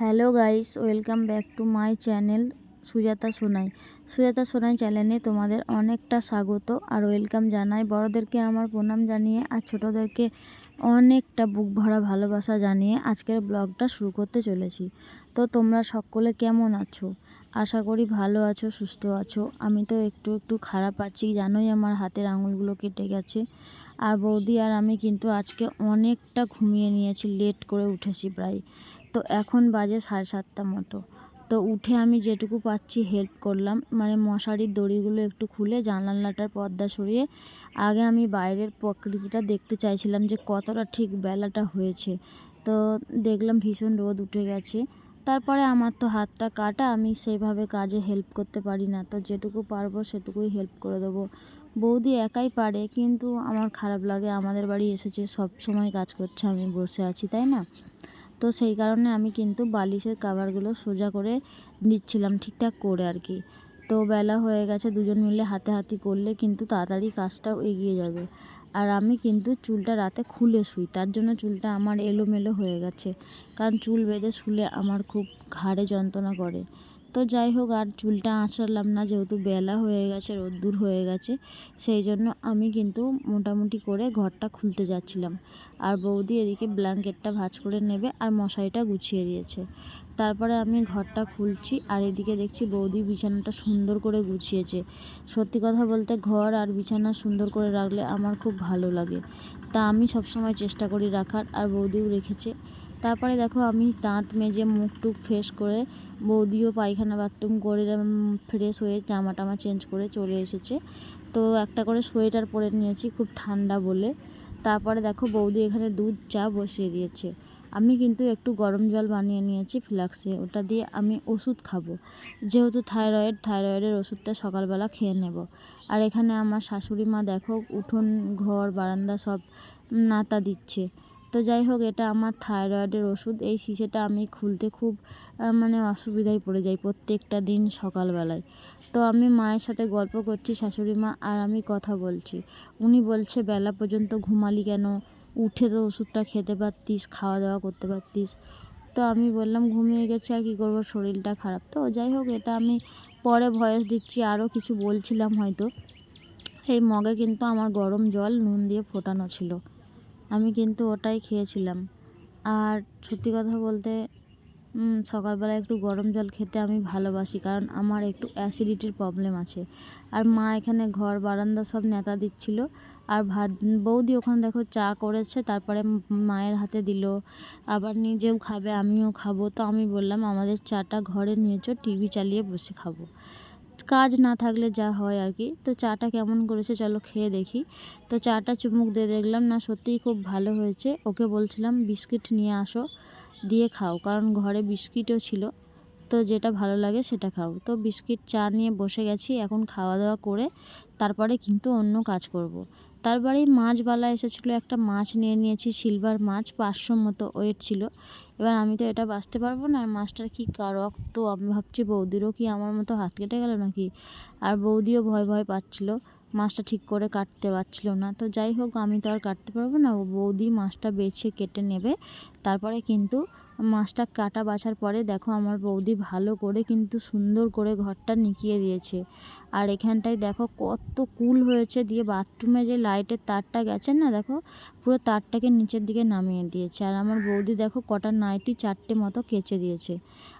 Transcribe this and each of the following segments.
Hello guys, welcome back to my channel Sujata Sonai. Sujata Sonai চ্যানেলে তোমাদের অনেকটা স্বাগত আর ওয়েলকাম জানাই। বড়দেরকে আমার প্রণাম জানিয়ে আর ছোটোদেরকে অনেকটা বুক ভরা ভালোবাসা জানিয়ে আজকের ব্লগটা শুরু করতে চলেছি। তো তোমরা সকলে কেমন আছো? আশা করি ভালো আছো, সুস্থ আছো। আমি তো একটু একটু খারাপ আছি, জানোই আমার হাতের আঙুলগুলো কেটে গেছে। আর বৌদি আর আমি কিন্তু আজকে অনেকটা ঘুমিয়ে নিয়েছি, লেট করে উঠেছি প্রায়। তো এখন বাজে সাড়ে সাতটা মতো। তো উঠে আমি যেটুকু পাচ্ছি হেল্প করলাম। মানে মশারির দড়িগুলো একটু খুলে জানালাটার পর্দা সরিয়ে আগে আমি বাইরের প্রকৃতিটা দেখতে চাইছিলাম যে কতটা ঠিক বেলাটা হয়েছে। তো দেখলাম ভীষণ রোদ উঠে গেছে। তারপরে আমার তো হাতটা কাটা, আমি সেইভাবে কাজে হেল্প করতে পারি না। তো যেটুকু পারব সেটুকুই হেল্প করে দেবো। বৌদি একাই পারে, কিন্তু আমার খারাপ লাগে। আমাদের বাড়ি এসেছে সব সময় কাজ করছে, আমি বসে আছি, তাই না? তো সেই কারণে আমি কিন্তু বালিশের কাভারগুলো সোজা করে দিচ্ছিলাম ঠিকঠাক করে আর কি। তো বেলা হয়ে গেছে, দুজন মিলে হাতে হাতি করলে কিন্তু তাড়াতাড়ি কাজটাও এগিয়ে যাবে। আর আমি কিন্তু চুলটা রাতে খুলে শুই, তার জন্য চুলটা আমার এলোমেলো হয়ে গেছে। কারণ চুল বেঁধে শুলে আমার খুব ঘাড়ে যন্ত্রণা করে। তো যাই হোক, আর চুলটা আঁচড়ালাম না, যেহেতু বেলা হয়ে গেছে, রোদ্দুর হয়ে গেছে, সেই জন্য আমি কিন্তু মোটামুটি করে ঘরটা খুলতে যাচ্ছিলাম। আর বৌদি এদিকে ব্ল্যাঙ্কেটটা ভাঁজ করে নেবে আর মশারিটা গুছিয়ে দিয়েছে। তারপরে আমি ঘরটা খুলছি আর এদিকে দেখছি বৌদি বিছানাটা সুন্দর করে গুছিয়েছে। সত্যি কথা বলতে ঘর আর বিছানা সুন্দর করে রাখলে আমার খুব ভালো লাগে। তা আমি সবসময় চেষ্টা করি রাখার, আর বৌদিও রেখেছে। তারপরে দেখো আমি দাঁত মেজে মুখ টুক ফ্রেশ করে বৌদিও পায়খানা বাথরুম করে ফ্রেশ হয়ে জামা টামা চেঞ্জ করে চলে এসেছে। তো একটা করে সোয়েটার পরে নিয়েছি খুব ঠান্ডা বলে। তারপরে দেখো বৌদি এখানে দুধ চা বসিয়ে দিয়েছে। আমি কিন্তু একটু গরম জল বানিয়ে নিয়েছি ফ্লাক্সে ওটা দিয়ে আমি ওষুধ খাব। যেহেতু থাইরয়েড থাইরয়েডের ওষুধটা সকালবেলা খেয়ে নেব। আর এখানে আমার শাশুড়ি মা দেখো উঠোন, ঘর, বারান্দা সব নাতা দিচ্ছে। তো যাই হোক, এটা আমার থাইরয়েডের ওষুধ। এই শিশেটা আমি খুলতে খুব মানে অসুবিধায় পড়ে যাই প্রত্যেকটা দিন সকালবেলায়। তো আমি মায়ের সাথে গল্প করছি, শাশুড়ি মা, আর আমি কথা বলছি। উনি বলছে, বেলা পর্যন্ত ঘুমালি কেন? উঠে তো ওষুধটা খেতে পারতিস, খাওয়া দাওয়া করতে পারতিস। তো আমি বললাম, ঘুমিয়ে গেছে, আর কী করব? শরীরটা খারাপ। তো যাই হোক, এটা আমি পরে ভয়েস দিচ্ছি, আরও কিছু বলছিলাম হয়তো। এই মগে কিন্তু আমার গরম জল, নুন দিয়ে ফোটানো ছিল। আমি কিন্তু ওটাই খেয়েছিলাম। আর সত্যি কথা বলতে সকালবেলা একটু গরম জল খেতে আমি ভালোবাসি, কারণ আমার একটু অ্যাসিডিটির প্রবলেম আছে। আর মা এখানে ঘর, বারান্দা সব নেতা দিচ্ছিল, আর ভাত, বৌদি ওখানে দেখো চা করেছে, তারপরে মায়ের হাতে দিল। আবার নিজেও খাবে, আমিও খাব। তো আমি বললাম, আমাদের চাটা ঘরে নিয়েছো টিভি চালিয়ে বসে খাব। কাজ না থাকলে যা হয় আর কি। তো চাটা কেমন করেছে চলো খেয়ে দেখি। তো চাটা চুমুক দিয়ে দেখলাম, না সত্যিই খুব ভালো হয়েছে। ওকে বলছিলাম, বিস্কিট নিয়ে আসো, দিয়ে খাও। কারণ ঘরে বিস্কিটও ছিল। তো যেটা ভালো লাগে সেটা খাও। তো বিস্কিট চা নিয়ে বসে গেছি, এখন খাওয়া দাওয়া করে তারপরে কিন্তু অন্য কাজ করব। তারপরেই মাছবালা এসেছিল, একটা মাছ নিয়ে নিয়েছি, সিলভার মাছ, পাঁচশো মতো ওয়েট ছিল। এবার আমি তো এটা বাঁচতে পারব না, আর মাছটার কী রক্ত? আমি ভাবছি বৌদিরও কি আমার মতো হাত কেটে গেল নাকি? আর বৌদিও ভয় ভয় পাচ্ছিল, মাছটা ঠিক করে কাটতে পারছিল না। তো যাই হোক, আমি তো আর কাটতে পারব না বৌদি মাছটা বেছে কেটে নেবে, তারপরে কিন্তু মাছটা কাটা বাছার পরে দেখো আমার বৌদি ভালো করে কিন্তু সুন্দর করে ঘরটা নিকিয়ে দিয়েছে। আর এখানটায় দেখো কত কুল হয়েছে দিয়ে বাথরুমে যে লাইটের তারটা গেছে না দেখো, পুরো তারটাকে নিচের দিকে নামিয়ে দিয়েছে। আর আমার বৌদি দেখো কটা নাইটি চারটে মতো কেচে দিয়েছে।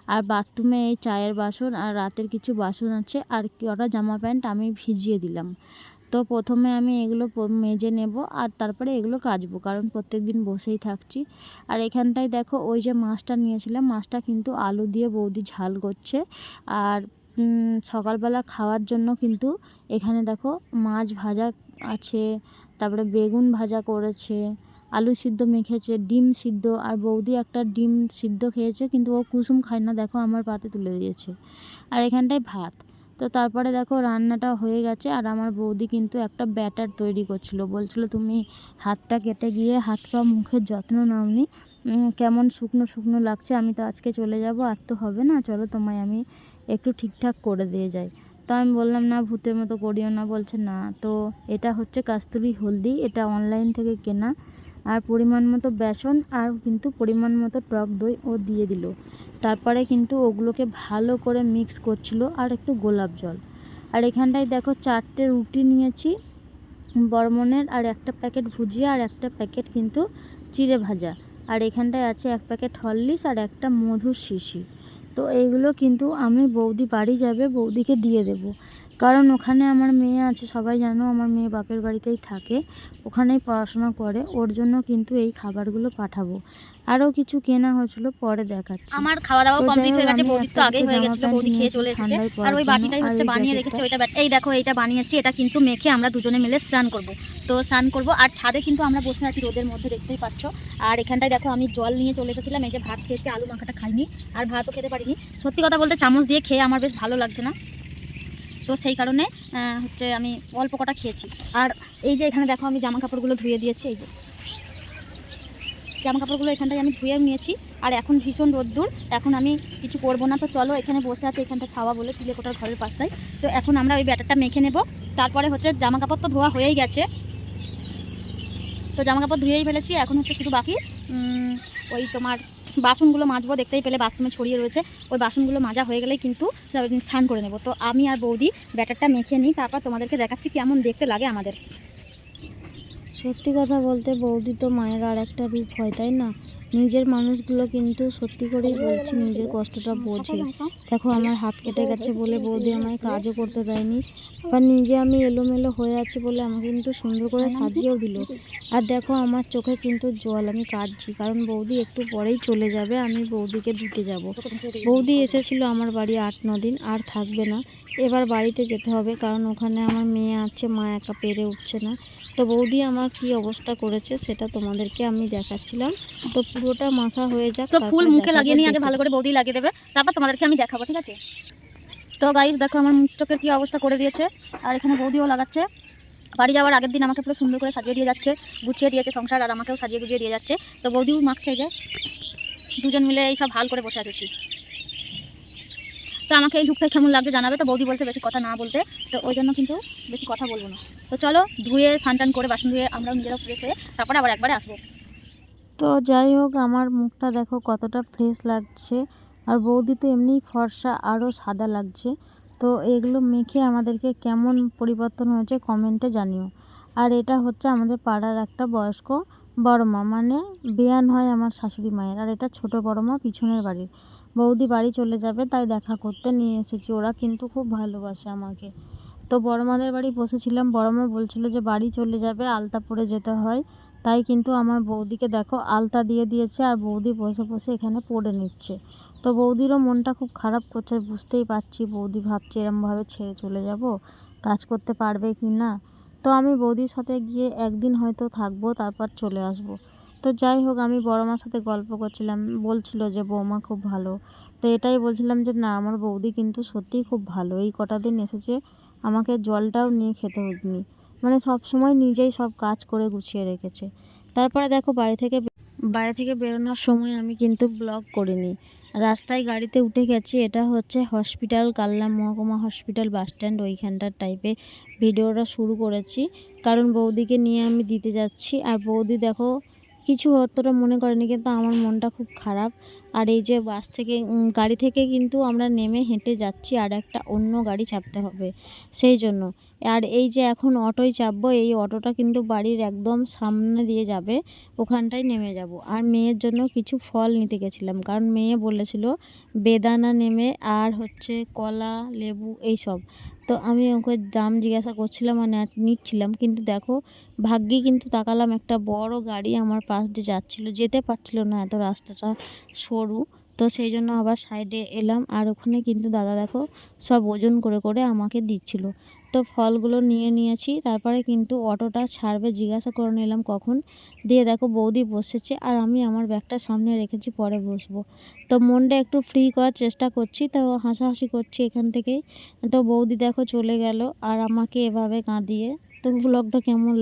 আর বাথরুমে এই চায়ের বাসন আর রাতের কিছু বাসন আছে আর কটা জামা প্যান্ট আমি ভিজিয়ে দিলাম। তো প্রথমে আমি এগুলো মেজে নেব আর তারপরে এগুলো কাচবো, কারণ প্রত্যেক দিন বসেই থাকছি। আর এখানটায় দেখো ওই যে মাছটা নিয়েছিলাম, মাছটা কিন্তু আলু দিয়ে বৌদি ঝাল করছে। আর সকালবেলা খাওয়ার জন্য কিন্তু এখানে দেখো মাছ ভাজা আছে, তারপরে বেগুন ভাজা করেছে, আলু সিদ্ধ মেখেছে, ডিম সিদ্ধ, আর বৌদি একটা ডিম সিদ্ধ খেয়েছে, কিন্তু ও কুসুম খায় না, দেখো আমার পাতে তুলে দিয়েছে। আর এখানটায় ভাত। তো তারপরে দেখো রান্নাটা হয়ে গেছে আর আমার বৌদি কিন্তু একটা ব্যাটার তৈরি করছিল। বলছিল, তুমি হাতটা কেটে গিয়ে হাত পা মুখের যত্ন নাওনি। কেমন শুকনো শুকনো লাগছে, আমি তো আজকে চলে যাব, আর তো হবে না। চলো তোমায় আমি একটু ঠিকঠাক করে দিয়ে যাই। তো আমি বললাম, না, ভূতের মতো করিও না। বলছে, না, তো এটা হচ্ছে কাস্তুরি হলদি, এটা অনলাইন থেকে কেনা। আর পরিমাণ মতো বেসন আর কিন্তু পরিমাণ মতো টক দই ও দিয়ে দিল। তারপরে কিন্তু ওগুলোকে ভালো করে মিক্স করছিল আর একটু গোলাপ জল। আর এখানটায় দেখো চারটে রুটি নিয়েছি, বর্মনের আর একটা প্যাকেট ভুজিয়া আর একটা প্যাকেট কিন্তু চিড়ে ভাজা। আর এখানটায় আছে এক প্যাকেট হরলিক্স আর একটা মধুর শিশি। তো এইগুলো কিন্তু আমি বৌদি বাড়ি যাবে, বৌদিকে দিয়ে দেবো। কারণ ওখানে আমার মেয়ে আছে সবাই জানো আমার মেয়ে বাপের বাড়িতেই থাকে ওখানেই পড়াশোনা করে ওর জন্য কিন্তু এই খাবারগুলো পাঠাবো। আরও কিছু কেনা হয়েছিল পরে দেখাচ্ছি। আমার খাওয়া দাওয়া কমপ্লিট হয়ে গেছে বৌদির তো আগেই হয়ে গেছিল বৌদি খেয়ে চলে এসেছে। আর ওই বাটিটাই হচ্ছে বানিয়ে রেখেছে ওইটা এই দেখো এইটা বানিয়েছি এটা কিন্তু মেখে আমরা দুজনে মিলে স্নান করব। তো স্নান করব আর ছাদে কিন্তু আমরা বসে আছি রোদের মধ্যে দেখতেই পাচ্ছ। আর এখানটায় দেখো আমি জল নিয়ে চলে এসেছিলাম এই যে ভাত খেয়েছি আলু মাখাটা খাইনি আর ভাতও খেতে পারিনি। সত্যি কথা বলতে চামচ দিয়ে খেয়ে আমার বেশ ভালো লাগছে না। তো সেই কারণে হচ্ছে আমি অল্প কটা খেয়েছি। আর এই যে এখানে দেখো আমি জামা কাপড়গুলো ধুয়ে দিয়েছি, এই যে। জামা কাপড়গুলো এখানটায় আমি ধুয়ে নিয়েছি, আর এখন ভীষণ রোদ্দুর, এখন আমি কিছু করব না। তো চলো এখানে বসে আছে, এখানটা ছাওয়া বলে চিলেকোটার ঘরের পাশটায়। তো এখন আমরা ওই ব্যাটারটা মেখে নেব। তারপরে হচ্ছে জামা কাপড় তো ধোয়া হয়েই গেছে। তো জামা কাপড় ধুয়েই ফেলেছি, এখন হচ্ছে শুধু বাকি ওই তোমার বাসনগুলো মাজবো, দেখতেই পেলে বাথরুমে ছড়িয়ে রয়েছে। ওই বাসনগুলো মাজা হয়ে গেলেই কিন্তু স্নান করে নেব। তো আমি আর বৌদি ব্যাটারটা মেখে নিই, তারপর তোমাদেরকে দেখাচ্ছি কেমন দেখতে লাগে আমাদের। সত্যি কথা বলতে বৌদি তো মায়ের আর একটা রূপ হয়, তাই না? নিজের মানুষগুলো কিন্তু সত্যি করেই বলছি, নিজের কষ্টটা বোঝে। দেখো, আমার হাত কেটে গেছে বলে বৌদি আমায় কাজও করতে দেয়নি। আবার নিজে আমি এলোমেলো হয়ে আছি বলে আমাকে কিন্তু সুন্দর করে সাজিয়েও দিল। আর দেখো, আমার চোখে কিন্তু জল, আমি কাঁদছি। কারণ বৌদি একটু পরেই চলে যাবে, আমি বৌদিকে দিতে যাব। বৌদি এসেছিল আমার বাড়ি আট, ন দিন, আর থাকবে না। এবার বাড়িতে যেতে হবে, কারণ ওখানে আমার মেয়ে আছে, মা একা পেরে উঠছে না। তো বৌদি আমার কি অবস্থা করেছে, সেটা তোমাদেরকে আমি দেখাচ্ছিলাম। তো পুরোটা মাখা হয়ে যাক তো ফুল মুখে লাগিয়ে নিয়ে আগে ভালো করে বৌদি লাগিয়ে দেবে তারপর তোমাদেরকে আমি দেখাবো ঠিক আছে? তো গাইস দেখো আমার মুখ চোখের কী অবস্থা করে দিয়েছে আর এখানে বৌদিও লাগাচ্ছে। বাড়ি যাওয়ার আগের দিন আমাকে পুরো সুন্দর করে সাজিয়ে দিয়ে যাচ্ছে গুছিয়ে দিয়েছে সংসার আর আমাকেও সাজিয়ে গুছিয়ে দিয়ে যাচ্ছে। তো বৌদিও মাখছে যে দুজন মিলে এই সব হাল করে বসে আছি তো আমাকে এই লুকটা কেমন লাগবে জানাবে তো বৌদি বলছে বেশি কথা না বলতে তো ওই জন্য কিন্তু বেশি কথা বলব না। তো চলো ধুয়ে স্নান টান করে বাসন ধুয়ে আমরাও নিজেরাও ফ্রেশ হয়ে তারপরে আবার একবারে আসব। তো যাই হোক, আমার মুখটা দেখো কতটা ফ্রেশ লাগছে। আর বৌদি তো এমনিই ফর্সা, আরও সাদা লাগছে। তো এগুলো মেখে আমাদেরকে কেমন পরিবর্তন হয়েছে কমেন্টে জানিও। আর এটা হচ্ছে আমাদের পাড়ার একটা বয়স্ক বড় মা মানে বেয়ান হয় আমার শাশুড়ি মায়ের। আর এটা ছোট বড় মা পিছনের বাড়ির বৌদি বাড়ি চলে যাবে, তাই দেখা করতে নিয়ে এসেছি। ওরা কিন্তু খুব ভালোবাসে আমাকে। তো বড় মাদের বাড়ি বসেছিলাম, বড় মা বলছিল যে বাড়ি চলে যাবে আলতা পরে যেতে হয়। তাই কিন্তু আমার বৌদিকে দেখো আলতা দিয়ে দিয়েছে আর বৌদি বসে বসে এখানে পড়ে নিচ্ছে। তো বৌদিরও মনটা খুব খারাপ করছে, বুঝতেই পারছি বৌদি ভাবছে এরমভাবে ছেড়ে চলে যাব, কাজ করতে পারবে কি না। তো আমি বৌদির সাথে গিয়ে একদিন হয়তো থাকব, তারপর চলে আসব। তো যাই হোক, আমি বড় মার সাথে গল্প করছিলাম, বলছিল যে বৌমা খুব ভালো। তো এটাই বলছিলাম যে না, আমার বৌদি কিন্তু সত্যিই খুব ভালো। এই কটা দিন এসেছে, আমাকে জলটাও নিয়ে খেতে হয়নি। মানে সব সময় নিজেই সব কাজ করে গুছিয়ে রেখেছে। তারপরে দেখো বাড়ি থেকে বে- বাড়ি থেকে বেরোনোর সময় আমি কিন্তু ব্লগ করিনি। রাস্তায় গাড়িতে উঠে গেছি, এটা হচ্ছে হসপিটাল কাল্লা মহকুমা হসপিটাল বাস স্ট্যান্ড, ওইখানটার টাইপে ভিডিওটা শুরু করেছি। কারণ বৌদিকে নিয়ে আমি দিতে যাচ্ছি। আর বৌদি দেখো, কিছু অতটা মনে করেনি, কিন্তু আমার মনটা খুব খারাপ। আর এই যে বাস থেকে গাড়ি থেকে কিন্তু আমরা নেমে হেঁটে যাচ্ছি, আর একটা অন্য গাড়ি ছাপতে হবে। সেই জন্য আর এই যে এখন অটোয় চাপবো, এই অটোটা কিন্তু বাড়ির একদম সামনে দিয়ে যাবে, ওখানটায় নেমে যাব। আর মেয়ের জন্য কিছু ফল নিতে গেছিলাম, কারণ মেয়ে বলেছিল বেদানা নেমে আর হচ্ছে কলা, লেবু এই সব। তো আমি ওকে দাম জিজ্ঞাসা করছিলাম আর নিচ্ছিলাম, কিন্তু দেখো ভাগ্যে কিন্তু তাকালাম, একটা বড় গাড়ি আমার পাশ দিয়ে যাচ্ছিল, যেতে পারছিল না এত রাস্তাটা সরু। তো সেই জন্য আবার সাইডে এলাম, আর ওখানে কিন্তু দাদা দেখো সব ওজন করে করে আমাকে দিচ্ছিল। তো ফলগুলো নিয়ে নিয়েছি, তারপরে কিন্তু অটোটা ছাড়বে, জিজ্ঞাসা করে নিলাম কখন। দিয়ে দেখো বৌদি বসেছে আর আমি আমার ব্যাগটা সামনে রেখেছি, পরে বসবো। তো মনটা একটু ফ্রি করার চেষ্টা করছি, তো হাসাহাসি করছি এখান থেকেই। তো বৌদি দেখো চলে গেল আর আমাকে এভাবে কাঁদিয়ে। তো ব্লগটা কেমন